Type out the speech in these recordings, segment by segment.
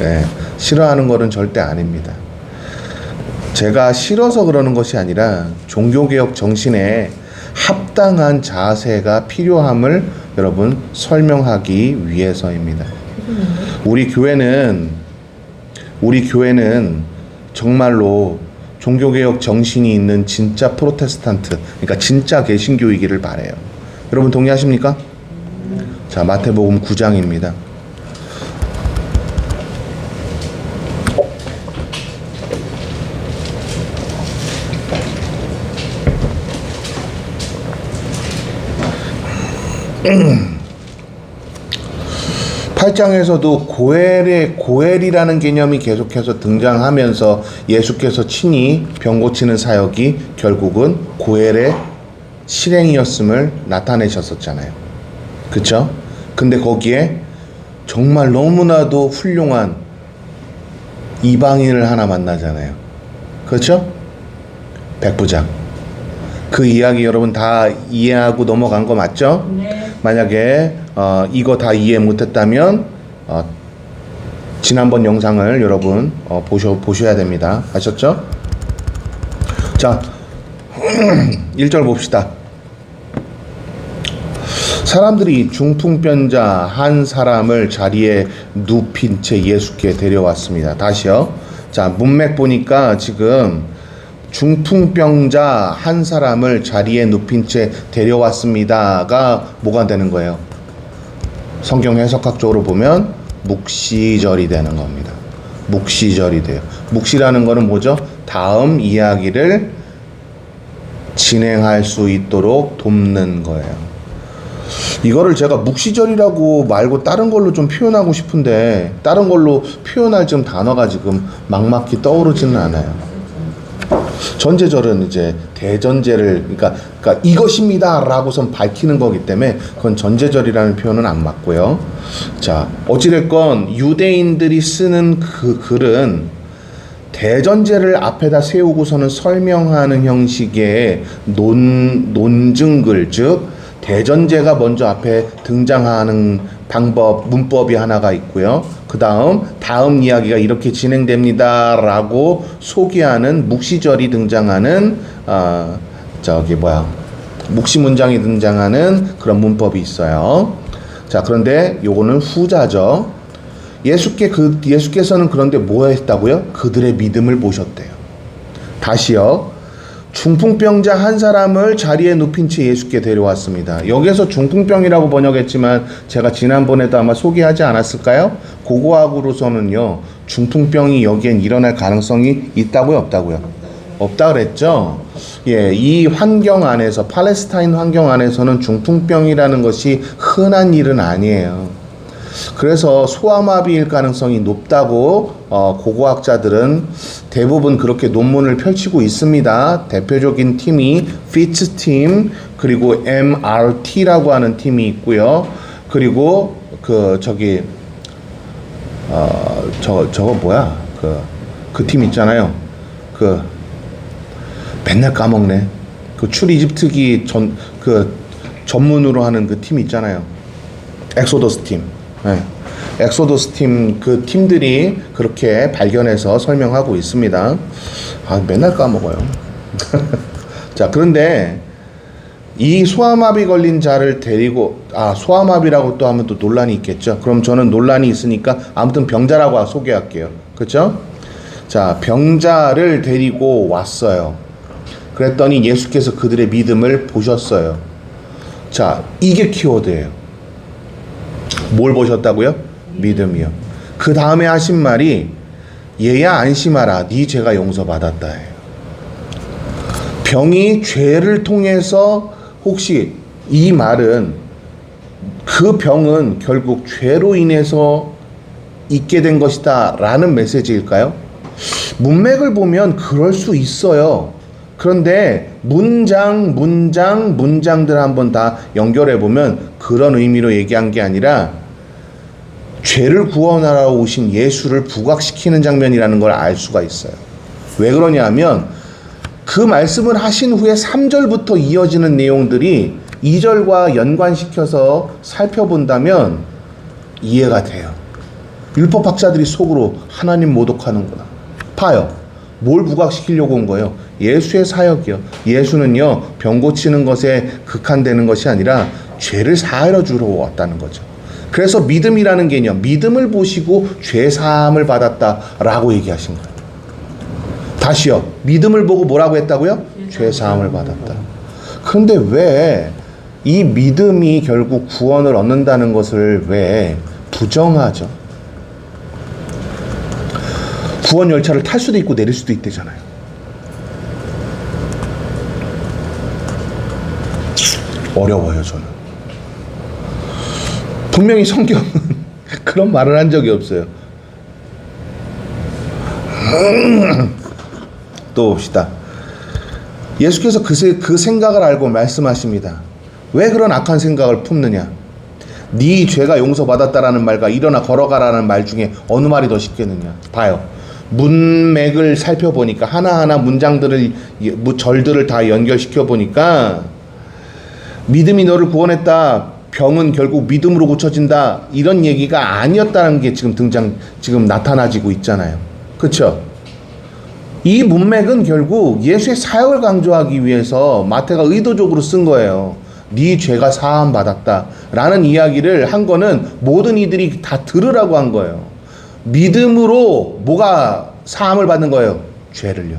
예, 싫어하는 거는 절대 아닙니다. 제가 싫어서 그러는 것이 아니라 종교개혁 정신에 합당한 자세가 필요함을 여러분 설명하기 위해서입니다. 우리 교회는 우리 교회는 정말로 종교개혁 정신이 있는 진짜 프로테스탄트, 그러니까 진짜 개신교이기를 바래요. 여러분 동의하십니까? 자, 마태복음 9장입니다. 팔장에서도 고엘의 고엘이라는 개념이 계속해서 등장하면서 예수께서 친히 병 고치는 사역이 결국은 고엘의 실행이었음을 나타내셨었잖아요. 그쵸? 근데 거기에 정말 너무나도 훌륭한 이방인을 하나 만나잖아요. 그렇죠? 백부장. 그 이야기 여러분 다 이해하고 넘어간 거 맞죠? 네. 만약에 어, 이거 다 이해 못했다면 어, 지난번 영상을 여러분 어, 보셔 보셔야 됩니다. 아셨죠? 자, 1절 봅시다. 사람들이 중풍병자 한 사람을 자리에 눕힌 채 예수께 데려왔습니다. 다시요. 자, 문맥 보니까 지금 중풍병자 한 사람을 자리에 눕힌 채 데려왔습니다가 뭐가 되는 거예요? 성경 해석학적으로 보면 묵시절이 되는 겁니다. 묵시절이 돼요. 묵시라는 거는 뭐죠? 다음 이야기를 진행할 수 있도록 돕는 거예요. 이거를 제가 묵시절이라고 말고 다른 걸로 좀 표현하고 싶은데 다른 걸로 표현할 좀 단어가 지금 막막히 떠오르지는 않아요. 전제절은 이제 대전제를 그러니까, 그러니까 이것입니다라고선 밝히는 거기 때문에 그건 전제절이라는 표현은 안 맞고요. 자 어찌됐건 유대인들이 쓰는 그 글은 대전제를 앞에다 세우고서는 설명하는 형식의 논 논증글 즉 대전제가 먼저 앞에 등장하는 방법 문법이 하나가 있고요. 그 다음 다음 이야기가 이렇게 진행됩니다라고 소개하는 묵시절이 등장하는 어, 저기 뭐야 묵시 문장이 등장하는 그런 문법이 있어요. 자 그런데 요거는 후자죠. 예수께 그 예수께서는 그런데 뭐 했다고요? 그들의 믿음을 보셨대요. 다시요. 중풍병자 한 사람을 자리에 눕힌 채 예수께 데려왔습니다. 여기서 중풍병이라고 번역했지만 제가 지난번에도 아마 소개하지 않았을까요? 고고학으로서는요. 중풍병이 여기엔 일어날 가능성이 있다고요, 없다고요? 없다 그랬죠. 예, 이 환경 안에서 팔레스타인 환경 안에서는 중풍병이라는 것이 흔한 일은 아니에요. 그래서 소아마비일 가능성이 높다고 어, 고고학자들은 대부분 그렇게 논문을 펼치고 있습니다. 대표적인 팀이 피츠 팀 그리고 MRT라고 하는 팀이 있고요. 그리고 그 저기 어저 저거 뭐야 그 그 팀 있잖아요. 그 맨날 까먹네. 그 출 이집트기 전 그 전문으로 하는 그 팀 있잖아요. 엑소더스 팀. 네. 엑소더스 팀 그 팀들이 그렇게 발견해서 설명하고 있습니다. 아 맨날 까먹어요. 자 그런데 이 소아마비 걸린 자를 데리고 아 소아마비라고 또 하면 또 논란이 있겠죠. 그럼 저는 논란이 있으니까 아무튼 병자라고 소개할게요. 그렇죠? 자 병자를 데리고 왔어요. 그랬더니 예수께서 그들의 믿음을 보셨어요. 자 이게 키워드예요. 뭘 보셨다고요? 믿음이요. 그 다음에 하신 말이 얘야 안심하라 네 죄가 용서받았다 해요. 병이 죄를 통해서 혹시 이 말은 그 병은 결국 죄로 인해서 있게 된 것이다 라는 메시지일까요? 문맥을 보면 그럴 수 있어요. 그런데 문장, 문장, 문장들 한번 다 연결해 보면 그런 의미로 얘기한 게 아니라 죄를 구원하러 오신 예수를 부각시키는 장면이라는 걸 알 수가 있어요. 왜 그러냐면 그 말씀을 하신 후에 3절부터 이어지는 내용들이 2절과 연관시켜서 살펴본다면 이해가 돼요. 율법학자들이 속으로 하나님 모독하는구나. 봐요. 뭘 부각시키려고 온 거예요? 예수의 사역이요. 예수는요, 병 고치는 것에 극한되는 것이 아니라 죄를 사하여 주러 왔다는 거죠. 그래서 믿음이라는 개념, 믿음을 보시고 죄 사함을 받았다라고 얘기하신 거예요. 다시요. 믿음을 보고 뭐라고 했다고요? 죄 사함을 받았다. 그런데 왜 이 믿음이 결국 구원을 얻는다는 것을 왜 부정하죠? 구원 열차를 탈 수도 있고 내릴 수도 있대잖아요. 어려워요, 저는. 분명히 성경은 그런 말을 한 적이 없어요. 또 봅시다. 예수께서 그, 세- 그 생각을 알고 말씀하십니다. 왜 그런 악한 생각을 품느냐? 네 죄가 용서받았다라는 말과 일어나 걸어가라는 말 중에 어느 말이 더 쉽겠느냐? 봐요. 문맥을 살펴보니까 하나하나 문장들을 절들을 다 연결시켜 보니까 믿음이 너를 구원했다. 병은 결국 믿음으로 고쳐진다. 이런 얘기가 아니었다는 게 지금 등장 지금 나타나지고 있잖아요. 그렇죠? 이 문맥은 결국 예수의 사역을 강조하기 위해서 마태가 의도적으로 쓴 거예요. 네 죄가 사함 받았다라는 이야기를 한 거는 모든 이들이 다 들으라고 한 거예요. 믿음으로 뭐가 사함을 받는 거예요? 죄를요.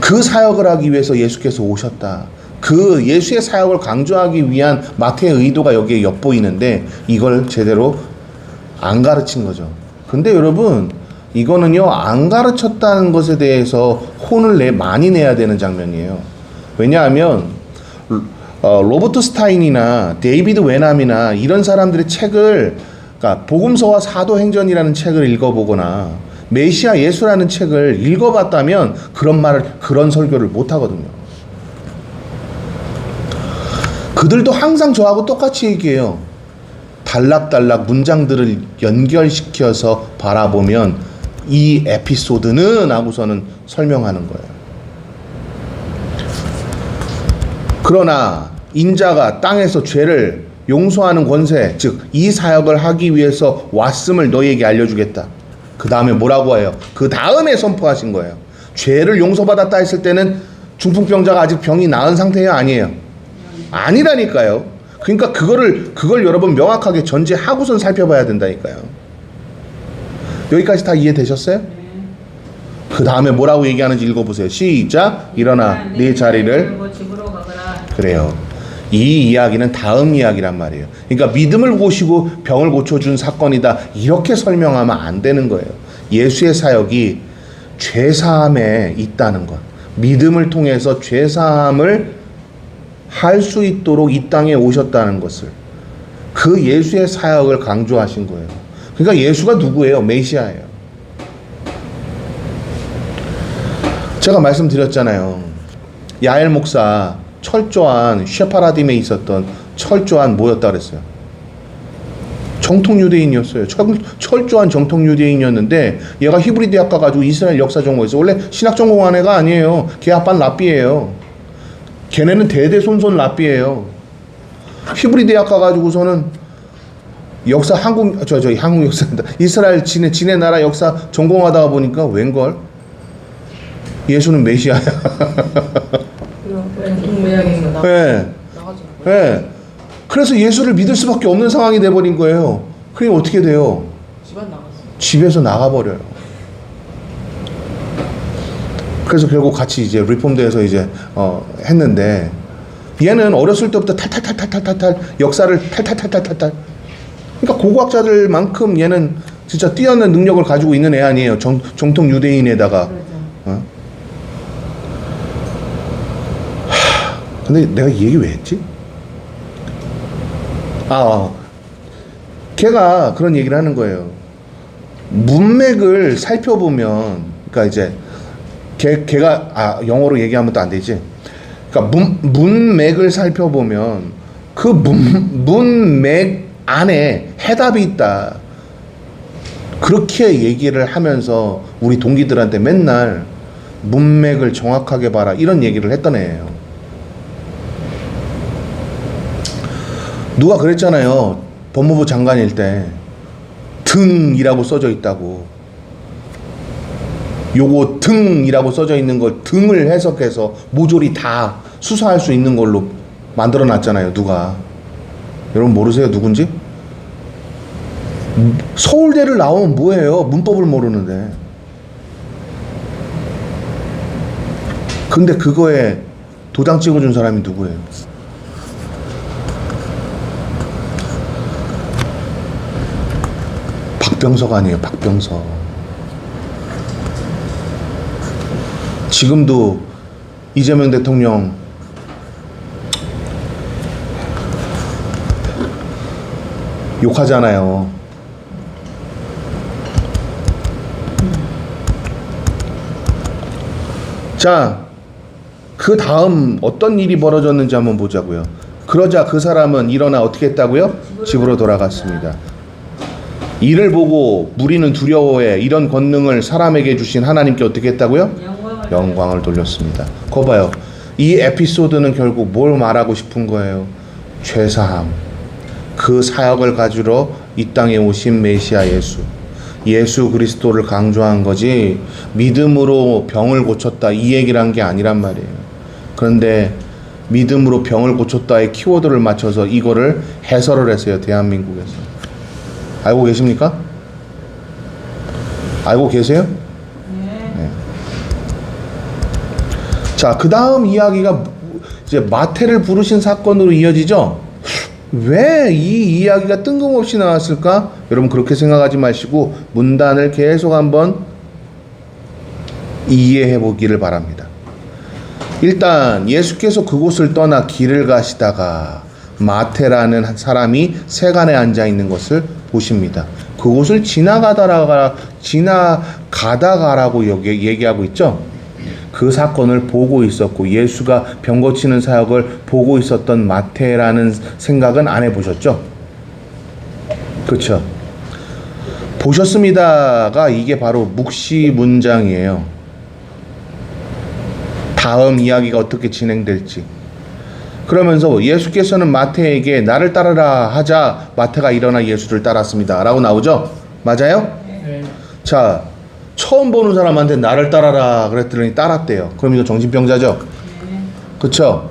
그 사역을 하기 위해서 예수께서 오셨다. 그 예수의 사역을 강조하기 위한 마태의 의도가 여기에 엿보이는데 이걸 제대로 안 가르친 거죠. 근데 여러분 이거는요 안 가르쳤다는 것에 대해서 혼을 내 많이 내야 되는 장면이에요. 왜냐하면 어, 로버트 스타인이나 데이비드 웨남이나 이런 사람들의 책을 그러니까 복음서와 사도행전이라는 책을 읽어보거나 메시아 예수라는 책을 읽어봤다면 그런 말을 그런 설교를 못 하거든요. 그들도 항상 저하고 똑같이 얘기해요. 단락단락 문장들을 연결시켜서 바라보면 이 에피소드는 하고서는 설명하는 거예요. 그러나 인자가 땅에서 죄를 용서하는 권세, 즉 이 사역을 하기 위해서 왔음을 너희에게 알려주겠다. 그 다음에 뭐라고 해요? 그 다음에 선포하신 거예요. 죄를 용서받았다 했을 때는 중풍병자가 아직 병이 나은 상태예요, 아니에요? 아니라니까요. 그러니까 그거를 그걸 여러분 명확하게 전제하고선 살펴봐야 된다니까요. 여기까지 다 이해되셨어요? 그 다음에 뭐라고 얘기하는지 읽어보세요. 시작. 일어나 네 자리를 고 집으로 가거라. 그래요. 이 이야기는 다음 이야기란 말이에요. 그러니까 믿음을 보시고 병을 고쳐준 사건이다. 이렇게 설명하면 안 되는 거예요. 예수의 사역이 죄사함에 있다는 것. 믿음을 통해서 죄사함을 할 수 있도록 이 땅에 오셨다는 것을. 그 예수의 사역을 강조하신 거예요. 그러니까 예수가 누구예요? 메시아예요. 제가 말씀드렸잖아요. 야엘 목사 철저한 쉐파라딤에 있었던 철저한 뭐였다 그랬어요. 정통 유대인이었어요. 철, 철저한 정통 유대인이었는데 얘가 히브리 대학 가가지고 이스라엘 역사 전공했어. 원래 신학 전공한 애가 아니에요. 걔 아빠는 랍비예요. 걔네는 대대손손 랍비예요. 히브리 대학 가가지고서는 역사 한국 저 저기 한국 역사다 이스라엘 지네 지네 나라 역사 전공하다가 보니까 웬걸 예수는 메시아야. 예. 나가지. 예. 그래서 예수를 믿을 수밖에 없는 상황이 돼버린 거예요. 그게 어떻게 돼요? 집안 나갔어. 집에서 나가버려요. 그래서 결국 같이 이제 리폼대에서 이제 어, 했는데 얘는 어렸을 때부터 탈탈탈탈탈탈 역사를 탈탈탈탈탈탈 그러니까 고고학자들만큼 얘는 진짜 뛰어난 능력을 가지고 있는 애 아니에요. 정, 정통 유대인에다가 그렇죠. 어? 하, 근데 내가 이 얘기 왜 했지? 아, 어. 걔가 그런 얘기를 하는 거예요. 문맥을 살펴보면, 그러니까 이제 걔 걔가 아 영어로 얘기하면 또 안 되지. 그러니까 문 문맥을 살펴보면 그 문 문맥 안에 해답이 있다. 그렇게 얘기를 하면서 우리 동기들한테 맨날 문맥을 정확하게 봐라 이런 얘기를 했던 애예요. 누가 그랬잖아요. 법무부 장관일 때 등이라고 써져 있다고. 요거 등이라고 써져 있는 걸 등을 해석해서 모조리 다 수사할 수 있는 걸로 만들어 놨잖아요, 누가. 여러분 모르세요, 누군지? 서울대를 나오면 뭐예요? 문법을 모르는데. 근데 그거에 도장 찍어준 사람이 누구예요? 박병석 아니에요, 박병석. 지금도 이재명 대통령 욕하잖아요. 자, 그 다음 어떤 일이 벌어졌는지 한번 보자고요. 그러자 그 사람은 일어나 어떻게 했다고요? 집으로 돌아갔습니다. 이를 보고 무리는 두려워해 이런 권능을 사람에게 주신 하나님께 어떻게 했다고요? 영광을 영광을 돌렸습니다. 거 봐요. 이 에피소드는 결국 뭘 말하고 싶은 거예요? 죄사함. 그 사역을 가지러 이 땅에 오신 메시아 예수. 예수 그리스도를 강조한 거지 믿음으로 병을 고쳤다 이 얘기를 한 게 아니란 말이에요. 그런데 믿음으로 병을 고쳤다의 키워드를 맞춰서 이거를 해설을 했어요. 대한민국에서. 알고 계십니까? 알고 계세요? 네. 자, 그 다음 이야기가 이제 마태를 부르신 사건으로 이어지죠? 왜 이 이야기가 뜬금없이 나왔을까? 여러분 그렇게 생각하지 마시고 문단을 계속 한번 이해해 보기를 바랍니다. 일단 예수께서 그곳을 떠나 길을 가시다가 마태라는 한 사람이 세간에 앉아 있는 것을 보십니다. 그곳을 지나가다가 지나가다가라고 여기 얘기하고 있죠. 그 사건을 보고 있었고 예수가 병 고치는 사역을 보고 있었던 마태라는 생각은 안 해보셨죠? 그렇죠? 보셨습니다가 이게 바로 묵시 문장이에요. 다음 이야기가 어떻게 진행될지. 그러면서 예수께서는 마태에게 나를 따르라 하자 마태가 일어나 예수를 따랐습니다. 라고 나오죠? 맞아요? 네. 자, 처음 보는 사람한테 나를 따라라 그랬더니 따랐대요. 그럼 이거 정신병자죠? 그쵸?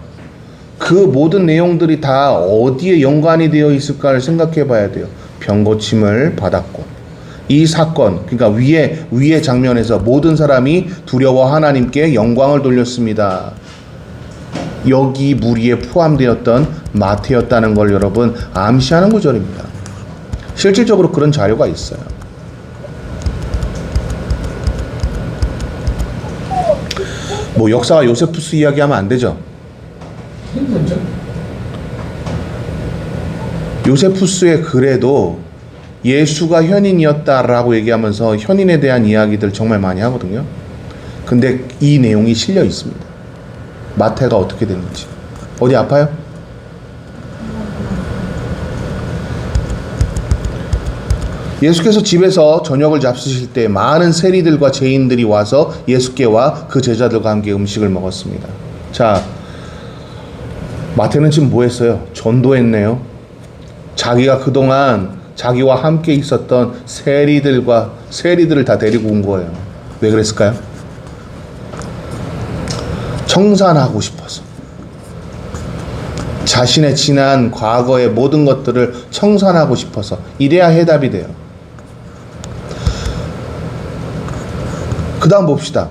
그 모든 내용들이 다 어디에 연관이 되어 있을까를 생각해 봐야 돼요. 병고침을 받았고. 이 사건, 그러니까 위에, 위에 장면에서 모든 사람이 두려워 하나님께 영광을 돌렸습니다. 여기 무리에 포함되었던 마태였다는 걸 여러분 암시하는 구절입니다. 실질적으로 그런 자료가 있어요. 뭐 역사가 요세푸스 이야기하면 안 되죠. 요세푸스의 글에도 예수가 현인이었다라고 얘기하면서 현인에 대한 이야기들 정말 많이 하거든요. 근데 이 내용이 실려 있습니다. 마태가 어떻게 됐는지. 어디 아파요? 예수께서 집에서 저녁을 잡수실 때 많은 세리들과 죄인들이 와서 예수께와 그 제자들과 함께 음식을 먹었습니다. 자, 마태는 지금 뭐 했어요? 전도했네요. 자기가 그동안 자기와 함께 있었던 세리들과 세리들을 다 데리고 온 거예요. 왜 그랬을까요? 청산하고 싶어서. 자신의 지난 과거의 모든 것들을 청산하고 싶어서. 이래야 해답이 돼요. 그 다음 봅시다.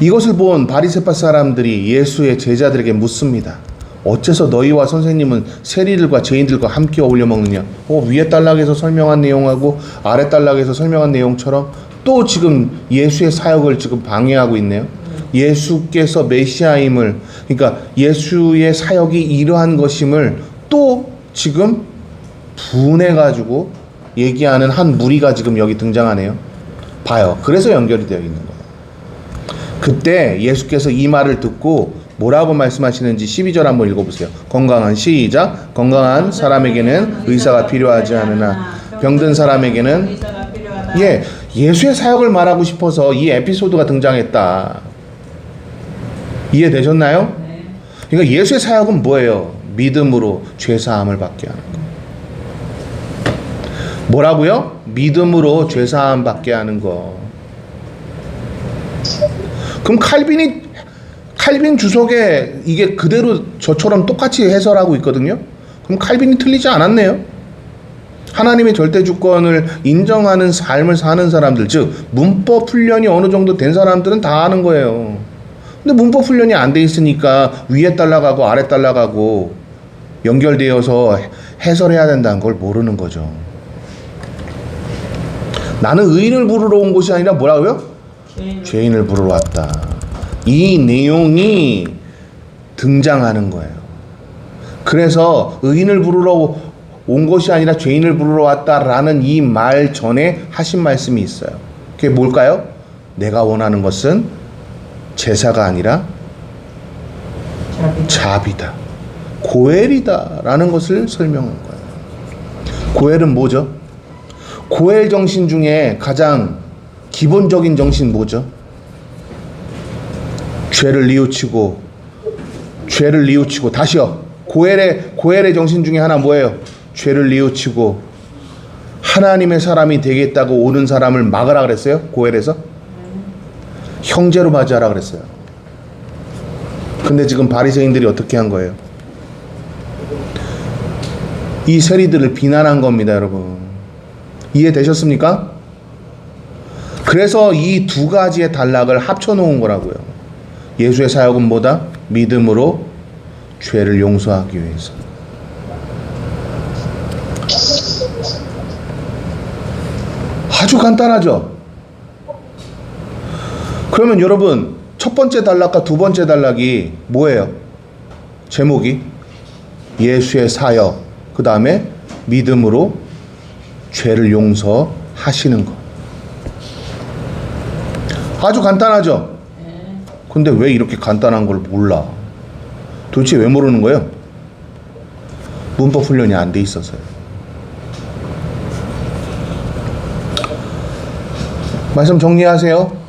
이것을 본 바리새파 사람들이 예수의 제자들에게 묻습니다. 어째서 너희와 선생님은 세리들과 죄인들과 함께 어울려 먹느냐? 어, 위에 단락에서 설명한 내용하고 아래 단락에서 설명한 내용처럼 또 지금 예수의 사역을 지금 방해하고 있네요. 예수께서 메시아임을 그러니까 예수의 사역이 이러한 것임을 또 지금 분해 가지고 얘기하는 한 무리가 지금 여기 등장하네요. 봐요. 그래서 연결이 되어 있는 거예요. 그때 예수께서 이 말을 듣고 뭐라고 말씀하시는지 12절 한번 읽어보세요. 건강한 시작. 건강한 사람에게는 의사가 필요하지 않으나 병든 사람에게는. 예 예수의 사역을 말하고 싶어서 이 에피소드가 등장했다. 이해되셨나요? 네. 그러니까 예수의 사역은 뭐예요? 믿음으로 죄 사함을 받게 하는 거. 뭐라고요? 믿음으로 죄사함 받게 하는 거. 그럼 칼빈이 칼빈 주석에 이게 그대로 저처럼 똑같이 해설하고 있거든요. 그럼 칼빈이 틀리지 않았네요. 하나님의 절대 주권을 인정하는 삶을 사는 사람들, 즉 문법 훈련이 어느 정도 된 사람들은 다 아는 거예요. 근데 문법 훈련이 안 돼 있으니까 위에 딸라가고 아래 딸라가고 연결되어서 해설해야 된다는 걸 모르는 거죠. 나는 의인을 부르러 온 곳이 아니라 뭐라고요? 죄인. 죄인을 부르러 왔다. 이 내용이 등장하는 거예요. 그래서 의인을 부르러 온 것이 아니라 죄인을 부르러 왔다라는 이 말 전에 하신 말씀이 있어요. 그게 뭘까요? 내가 원하는 것은 제사가 아니라 자비. 자비다. 고엘이다라는 것을 설명한 거예요. 고엘은 뭐죠? 고엘 정신 중에 가장 기본적인 정신 뭐죠? 죄를 뉘우치고 죄를 뉘우치고 다시요. 고엘의 고엘의 정신 중에 하나 뭐예요? 죄를 뉘우치고 하나님의 사람이 되겠다고 오는 사람을 막으라 그랬어요. 고엘에서 형제로 맞이하라 그랬어요. 근데 지금 바리새인들이 어떻게 한 거예요? 이 세리들을 비난한 겁니다, 여러분. 이해되셨습니까? 그래서 이 두 가지의 단락을 합쳐 놓은 거라고요. 예수의 사역은 뭐다? 믿음으로 죄를 용서하기 위해서. 아주 간단하죠? 그러면 여러분, 첫 번째 단락과 두 번째 단락이 뭐예요? 제목이 예수의 사역, 그 다음에 믿음으로 죄를 용서하시는 것. 아주 간단하죠? 근데 왜 이렇게 간단한 걸 몰라? 도대체 왜 모르는 거예요? 문법 훈련이 안 돼 있어서요. 말씀 정리하세요.